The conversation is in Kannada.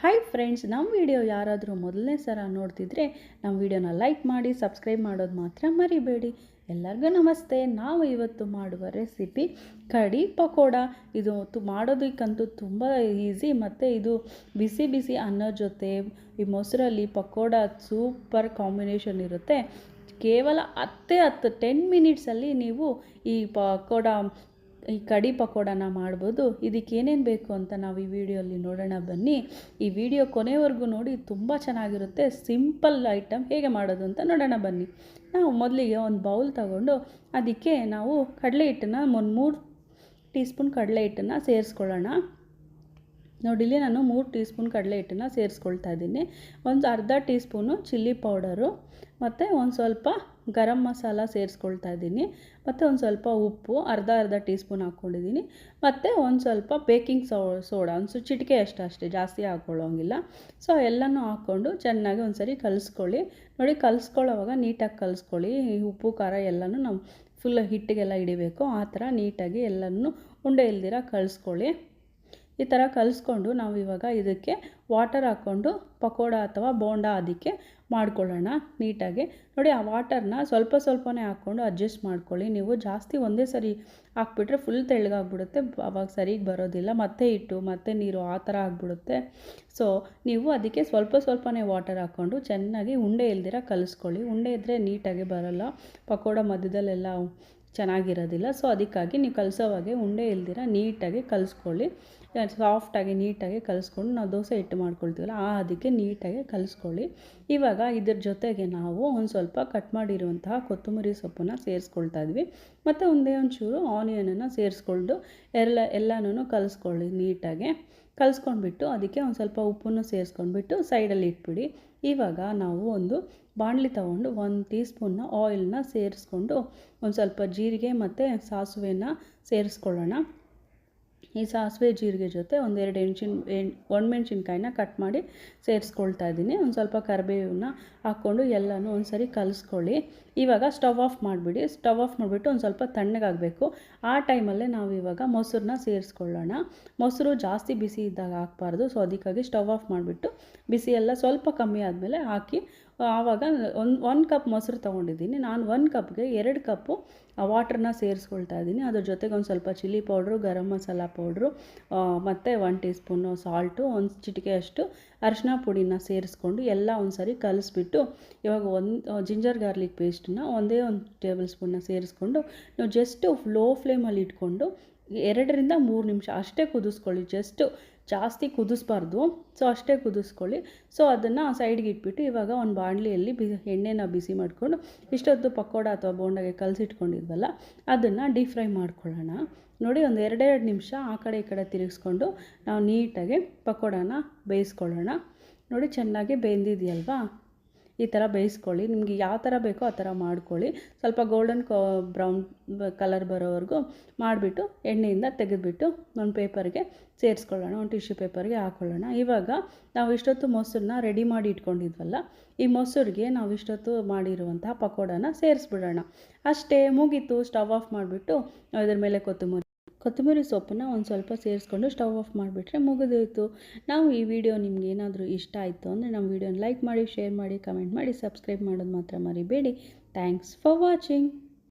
ಹಾಯ್ ಫ್ರೆಂಡ್ಸ್ ನಮ್ಮ ವಿಡಿಯೋ ಯಾರಾದರೂ ಮೊದಲನೇ ಸಲ ನೋಡ್ತಿದ್ರೆ ನಮ್ಮ ವಿಡಿಯೋನ ಲೈಕ್ ಮಾಡಿ ಸಬ್ಸ್ಕ್ರೈಬ್ ಮಾಡೋದು ಮಾತ್ರ ಮರಿಬೇಡಿ. ಎಲ್ಲರಿಗೂ ನಮಸ್ತೆ. ನಾವು ಇವತ್ತು ಮಾಡುವ ರೆಸಿಪಿ ಕಡಿ ಪಕೋಡ. ಇದು ಮಾಡೋದಕ್ಕಂತೂ ತುಂಬ ಈಸಿ ಮತ್ತು ಇದು ಬಿಸಿ ಬಿಸಿ ಅನ್ನೋ ಜೊತೆ, ಈ ಮೊಸರಲ್ಲಿ ಪಕೋಡ ಸೂಪರ್ ಕಾಂಬಿನೇಷನ್ ಇರುತ್ತೆ. ಕೇವಲ ಹತ್ತೇ ಹತ್ತು ಟೆನ್ ಮಿನಿಟ್ಸಲ್ಲಿ ನೀವು ಈ ಪಕೋಡ ಈ ಕಡಿ ಪಕೋಡನ ಮಾಡ್ಬೋದು. ಇದಕ್ಕೆ ಏನೇನು ಬೇಕು ಅಂತ ನಾವು ಈ ವಿಡಿಯೋಲ್ಲಿ ನೋಡೋಣ ಬನ್ನಿ. ಈ ವಿಡಿಯೋ ಕೊನೆವರೆಗೂ ನೋಡಿ, ತುಂಬ ಚೆನ್ನಾಗಿರುತ್ತೆ. ಸಿಂಪಲ್ ಐಟಮ್ ಹೇಗೆ ಮಾಡೋದು ಅಂತ ನೋಡೋಣ ಬನ್ನಿ. ನಾವು ಮೊದಲಿಗೆ ಒಂದು ಬೌಲ್ ತಗೊಂಡು ಅದಕ್ಕೆ ನಾವು ಕಡಲೆ ಹಿಟ್ಟನ್ನು ಒಂದು ಮೂರು ಟೀ ಸ್ಪೂನ್ ಕಡಲೆ ಹಿಟ್ಟನ್ನು ಸೇರಿಸ್ಕೊಳ್ಳೋಣ. ನೋಡಿಲಿ ನಾನು ಮೂರು ಟೀ ಸ್ಪೂನ್ ಕಡಲೆ ಹಿಟ್ಟನ್ನು ಸೇರಿಸ್ಕೊಳ್ತಾ ಇದ್ದೀನಿ. ಒಂದು ಅರ್ಧ ಟೀ ಸ್ಪೂನು ಚಿಲ್ಲಿ ಪೌಡರು ಮತ್ತು ಒಂದು ಸ್ವಲ್ಪ ಗರಂ ಮಸಾಲ ಸೇರಿಸ್ಕೊಳ್ತಾ ಇದ್ದೀನಿ. ಮತ್ತು ಒಂದು ಸ್ವಲ್ಪ ಉಪ್ಪು, ಅರ್ಧ ಅರ್ಧ ಟೀ ಸ್ಪೂನ್ ಹಾಕ್ಕೊಂಡಿದ್ದೀನಿ. ಮತ್ತು ಒಂದು ಸ್ವಲ್ಪ ಬೇಕಿಂಗ್ ಸೋ, ಸೋಡಾ, ಒಂದು ಚಿಟಿಕೆ ಅಷ್ಟು, ಅಷ್ಟೇ, ಜಾಸ್ತಿ ಹಾಕ್ಕೊಳ್ಳೋಂಗಿಲ್ಲ ಸೊ ಎಲ್ಲನೂ ಹಾಕ್ಕೊಂಡು ಚೆನ್ನಾಗಿ ಒಂದು ಸರಿ ಕಲಿಸ್ಕೊಳ್ಳಿ. ನೋಡಿ, ಕಲಿಸ್ಕೊಳ್ಳೋವಾಗ ನೀಟಾಗಿ ಕಲಿಸ್ಕೊಳ್ಳಿ. ಉಪ್ಪು, ಖಾರ ಎಲ್ಲನೂ ನಾವು ಫುಲ್ ಹಿಟ್ಟಿಗೆಲ್ಲ ಹಿಡಿಬೇಕು. ಆ ಥರ ನೀಟಾಗಿ ಎಲ್ಲನೂ ಉಂಡೆ ಇಲ್ದಿರ ಕಲಿಸ್ಕೊಳ್ಳಿ. ಈ ಥರ ಕಲಿಸ್ಕೊಂಡು ನಾವು ಇವಾಗ ಇದಕ್ಕೆ ವಾಟರ್ ಹಾಕ್ಕೊಂಡು ಪಕೋಡ ಅಥವಾ ಬೋಂಡ ಅದಕ್ಕೆ ಮಾಡ್ಕೊಳ್ಳೋಣ ನೀಟಾಗಿ. ನೋಡಿ, ಆ ವಾಟರ್ನ ಸ್ವಲ್ಪ ಸ್ವಲ್ಪನೇ ಹಾಕ್ಕೊಂಡು ಅಡ್ಜಸ್ಟ್ ಮಾಡ್ಕೊಳ್ಳಿ. ನೀವು ಜಾಸ್ತಿ ಒಂದೇ ಸರಿ ಹಾಕ್ಬಿಟ್ರೆ ಫುಲ್ ತೆಳ್ಳಗಾಗ್ಬಿಡುತ್ತೆ. ಅವಾಗ ಸರಿಗೆ ಬರೋದಿಲ್ಲ. ಮತ್ತೆ ಇಟ್ಟು ಮತ್ತೆ ನೀರು ಆ ಥರ ಆಗಿಬಿಡುತ್ತೆ. ಸೊ ನೀವು ಅದಕ್ಕೆ ಸ್ವಲ್ಪ ಸ್ವಲ್ಪನೇ ವಾಟರ್ ಹಾಕ್ಕೊಂಡು ಚೆನ್ನಾಗಿ ಉಂಡೆ ಇಲ್ದಿರ ಕಲಿಸ್ಕೊಳ್ಳಿ. ಉಂಡೆ ಇದ್ದರೆ ನೀಟಾಗಿ ಬರೋಲ್ಲ. ಪಕೋಡ ಮಧ್ಯದಲ್ಲೆಲ್ಲ ಚೆನ್ನಾಗಿರೋದಿಲ್ಲ. ಸೊ ಅದಕ್ಕಾಗಿ ನೀವು ಕಲಸೋವಾಗೆ ಉಂಡೆ ಇಲ್ದಿರ ನೀಟಾಗಿ ಕಲಿಸ್ಕೊಳ್ಳಿ. ಸಾಫ್ಟಾಗಿ ನೀಟಾಗಿ ಕಲಿಸ್ಕೊಂಡು ನಾವು ದೋಸೆ ಹಿಟ್ಟು ಮಾಡ್ಕೊಳ್ತೀವಲ್ಲ, ಆ ಅದಕ್ಕೆ ನೀಟಾಗಿ ಕಲಿಸ್ಕೊಳ್ಳಿ. ಇವಾಗ ಇದ್ರ ಜೊತೆಗೆ ನಾವು ಒಂದು ಸ್ವಲ್ಪ ಕಟ್ ಮಾಡಿರುವಂತಹ ಕೊತ್ತಂಬರಿ ಸೊಪ್ಪನ್ನು ಸೇರಿಸ್ಕೊಳ್ತಾ ಇದ್ವಿ. ಮತ್ತು ಒಂದೇ ಒಂಚೂರು ಆನಿಯನನ್ನು ಸೇರಿಸ್ಕೊಂಡು ಎಲ್ಲ ಎಲ್ಲನೂ ಕಲಿಸ್ಕೊಳ್ಳಿ ನೀಟಾಗಿ. ಕಲಿಸ್ಕೊಂಡ್ಬಿಟ್ಟು ಅದಕ್ಕೆ ಒಂದು ಸ್ವಲ್ಪ ಉಪ್ಪನ್ನು ಸೇರಿಸ್ಕೊಂಡ್ಬಿಟ್ಟು ಸೈಡಲ್ಲಿ ಇಟ್ಬಿಡಿ. ಇವಾಗ ನಾವು ಒಂದು ಬಾಣಲಿ ತಗೊಂಡು ಒಂದು ಟೀ ಸ್ಪೂನ್ನ ಆಯಿಲ್ನ ಸೇರಿಸ್ಕೊಂಡು ಒಂದು ಸ್ವಲ್ಪ ಜೀರಿಗೆ ಮತ್ತು ಸಾಸಿವೆನ ಸೇರಿಸ್ಕೊಳ್ಳೋಣ. ಈ ಸಾಸಿವೆ ಜೀರಿಗೆ ಜೊತೆ ಒಂದೆರಡು ಎಣ್ಸಿನ ಎಣ್ ಒಣಮೆಣ್ಸಿನ್ಕಾಯಿನ ಕಟ್ ಮಾಡಿ ಸೇರಿಸ್ಕೊಳ್ತಾ ಇದ್ದೀನಿ. ಒಂದು ಸ್ವಲ್ಪ ಕರಿಬೇವನ್ನ ಹಾಕ್ಕೊಂಡು ಎಲ್ಲನೂ ಒಂದು ಸರಿ ಕಲಿಸ್ಕೊಳ್ಳಿ. ಇವಾಗ ಸ್ಟವ್ ಆಫ್ ಮಾಡಿಬಿಡಿ. ಸ್ಟವ್ ಆಫ್ ಮಾಡಿಬಿಟ್ಟು ಒಂದು ಸ್ವಲ್ಪ ತಣ್ಣಗಾಗಬೇಕು. ಆ ಟೈಮಲ್ಲೇ ನಾವು ಇವಾಗ ಮೊಸರನ್ನ ಸೇರಿಸ್ಕೊಳ್ಳೋಣ. ಮೊಸರು ಜಾಸ್ತಿ ಬಿಸಿ ಇದ್ದಾಗ ಹಾಕ್ಬಾರ್ದು. ಸೊ ಅದಕ್ಕಾಗಿ ಸ್ಟವ್ ಆಫ್ ಮಾಡಿಬಿಟ್ಟು ಬಿಸಿ ಎಲ್ಲ ಸ್ವಲ್ಪ ಕಮ್ಮಿ ಆದಮೇಲೆ ಹಾಕಿ ಆವಾಗ ಒಂದು ಒಂದು ಕಪ್ ಮೊಸರು ತೊಗೊಂಡಿದ್ದೀನಿ. ನಾನು ಒಂದು ಕಪ್ಗೆ ಎರಡು ಕಪ್ಪು ವಾಟ್ರನ್ನ ಸೇರಿಸ್ಕೊಳ್ತಾ ಇದ್ದೀನಿ. ಅದ್ರ ಜೊತೆಗೆ ಒಂದು ಸ್ವಲ್ಪ chilli powder garam masala powder ಮತ್ತು ಒನ್ ಟೀ ಸ್ಪೂನು ಸಾಲ್ಟು ಒಂದು ಚಿಟಿಕೆಯಷ್ಟು ಅರಿಶಿನ ಪುಡಿನ ಸೇರಿಸ್ಕೊಂಡು ಎಲ್ಲ ಒಂದು ಸರಿ ಕಲಿಸ್ಬಿಟ್ಟು, ಇವಾಗ ಒಂದು ಜಿಂಜರ್ ಗಾರ್ಲಿಕ್ ಪೇಸ್ಟನ್ನ ಒಂದೇ ಒಂದು ಟೇಬಲ್ ಸ್ಪೂನ್ನ ಸೇರಿಸ್ಕೊಂಡು, ನೀವು ಜಸ್ಟು ಲೋ ಫ್ಲೇಮಲ್ಲಿ ಇಟ್ಕೊಂಡು, ಎರಡರಿಂದ ಮೂರು ನಿಮಿಷ ಅಷ್ಟೇ ಕುದಿಸ್ಕೊಳ್ಳಿ. ಜಸ್ಟು ಜಾಸ್ತಿ ಕುದಿಸ್ಬಾರ್ದು. ಸೊ ಅಷ್ಟೇ ಕುದಿಸ್ಕೊಳ್ಳಿ. ಸೊ ಅದನ್ನು ಸೈಡ್ಗೆ ಇಟ್ಬಿಟ್ಟು ಇವಾಗ ಒಂದು ಬಾಣಲಿಯಲ್ಲಿ ಬಿ, ಎಣ್ಣೆನ ಬಿಸಿ ಮಾಡಿಕೊಂಡು ಇಷ್ಟೊತ್ತು ಪಕೋಡ ಅಥವಾ ಬೋಂಡಾಗೆ ಕಲಸಿಟ್ಕೊಂಡಿದ್ವಲ್ಲ, ಅದನ್ನು ಡೀಪ್ ಫ್ರೈ ಮಾಡ್ಕೊಳ್ಳೋಣ. ನೋಡಿ, ಒಂದು ಎರಡೆರಡು ನಿಮಿಷ ಆ ಕಡೆ ಈ ಕಡೆ ತಿರುಗಿಸ್ಕೊಂಡು ನಾವು ನೀಟಾಗಿ ಪಕೋಡಾನ ಬೇಯಿಸ್ಕೊಳ್ಳೋಣ. ನೋಡಿ, ಚೆನ್ನಾಗಿ ಬೆಂದಿದೆಯಲ್ವಾ? ಈ ಥರ ಬೇಯಿಸ್ಕೊಳ್ಳಿ. ನಿಮಗೆ ಯಾವ ಥರ ಬೇಕೋ ಆ ಥರ ಮಾಡ್ಕೊಳ್ಳಿ. ಸ್ವಲ್ಪ ಗೋಲ್ಡನ್ ಕೋ ಬ್ರೌನ್ ಕಲರ್ ಬರೋವರೆಗೂ ಮಾಡಿಬಿಟ್ಟು ಎಣ್ಣೆಯಿಂದ ತೆಗೆದುಬಿಟ್ಟು ಒಂದು ಪೇಪರ್ಗೆ ಸೇರಿಸ್ಕೊಳ್ಳೋಣ. ಒಂದು ಟಿಶ್ಯೂ ಪೇಪರ್ಗೆ ಹಾಕ್ಕೊಳ್ಳೋಣ ಇವಾಗ ನಾವು ಇಷ್ಟೊತ್ತು ಮೊಸರನ್ನ ರೆಡಿ ಮಾಡಿ ಇಟ್ಕೊಂಡಿದ್ವಲ್ಲ, ಈ ಮೊಸರಿಗೆ ನಾವು ಇಷ್ಟೊತ್ತು ಮಾಡಿರುವಂತಹ ಪಕೋಡನ ಸೇರಿಸ್ಬಿಡೋಣ. ಅಷ್ಟೇ ಮುಗೀತು. ಸ್ಟವ್ ಆಫ್ ಮಾಡಿಬಿಟ್ಟು ಇದ್ರ ಮೇಲೆ ಕೊತ್ತಂಬರಿ ಕೊತ್ತಂಬರಿ ಸೊಪ್ಪನ್ನು ಒಂದು ಸ್ವಲ್ಪ ಸೇರಿಸ್ಕೊಂಡು ಸ್ಟವ್ ಆಫ್ ಮಾಡಿಬಿಟ್ರೆ ಮುಗಿದೋಯ್ತು. ನಾವು ಈ ವಿಡಿಯೋ ನಿಮ್ಗೆ ಏನಾದರೂ ಇಷ್ಟ ಆಯಿತು ಅಂದರೆ ನಮ್ಮ ವಿಡಿಯೋನ ಲೈಕ್ ಮಾಡಿ, ಶೇರ್ ಮಾಡಿ, ಕಮೆಂಟ್ ಮಾಡಿ, ಸಬ್ಸ್ಕ್ರೈಬ್ ಮಾಡೋದು ಮಾತ್ರ ಮರಿಬೇಡಿ. Thanks for watching.